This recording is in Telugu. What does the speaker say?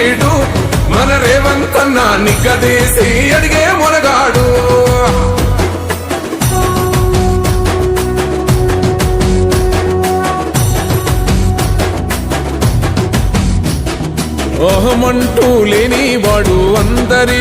వీడు మన రేవంత్ అన్న నిగ్గదీసి అడిగే మొనగాడు. ఓహమంటూ లేని వాడు అందరి